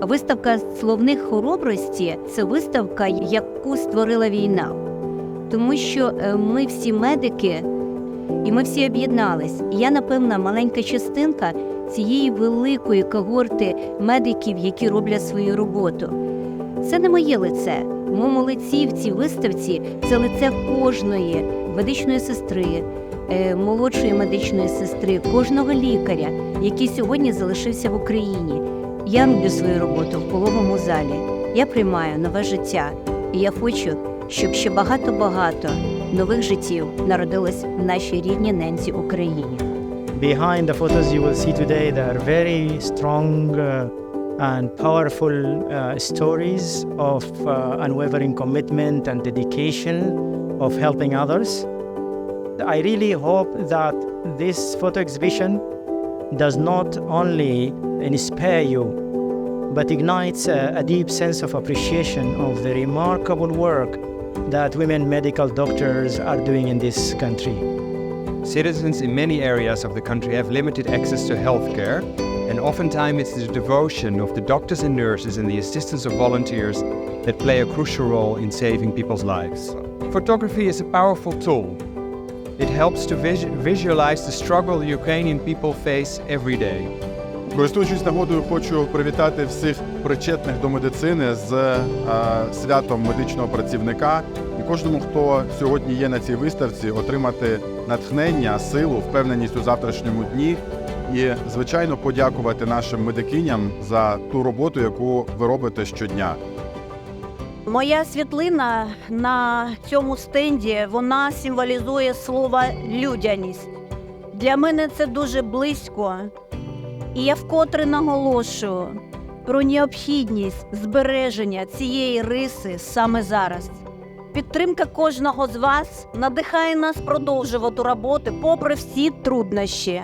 Виставка словних хоробрості це виставка, яку створила війна. Тому що е, ми всі медики і ми всі об'єднались. Я, напевно, маленька частинка цієї великої когорти медиків, які роблять свою роботу. Це не моє лице. В моєму лиці в цій виставці це лице кожної медичної сестри, е, молодшої медичної сестри, кожного лікаря, який сьогодні залишився в Україні. Я роблю свою роботу в пологовому залі. Я приймаю нове життя, і я хочу, щоб ще багато-багато нових життів народилось в нашій рідній ненці Україні. Behind the photos you will see today, there are very strong uh, and powerful uh, stories of uh, unwavering commitment and dedication of helping others. I really hope that this photo exhibition does not only inspire you, but ignites a, a deep sense of appreciation of the remarkable work that women medical doctors are doing in this country. Citizens in many areas of the country have limited access to healthcare, and oftentimes it's the devotion of the doctors and nurses and the assistance of volunteers that play a crucial role in saving people's lives. Photography is a powerful tool. It helps to vis- visualize the struggle Ukrainian people face every day. Користуючись нагодою, хочу привітати всіх причетних до медицини з е, святом медичного працівника і кожному, хто сьогодні є на цій виставці, отримати натхнення, силу, впевненість у завтрашньому дні і, звичайно, подякувати нашим медикиням за ту роботу, яку ви робите щодня. Моя світлина на цьому стенді вона символізує слово людяність. Для мене це дуже близько, і я вкотре наголошую про необхідність збереження цієї риси саме зараз. Підтримка кожного з вас надихає нас продовжувати роботи попри всі труднощі.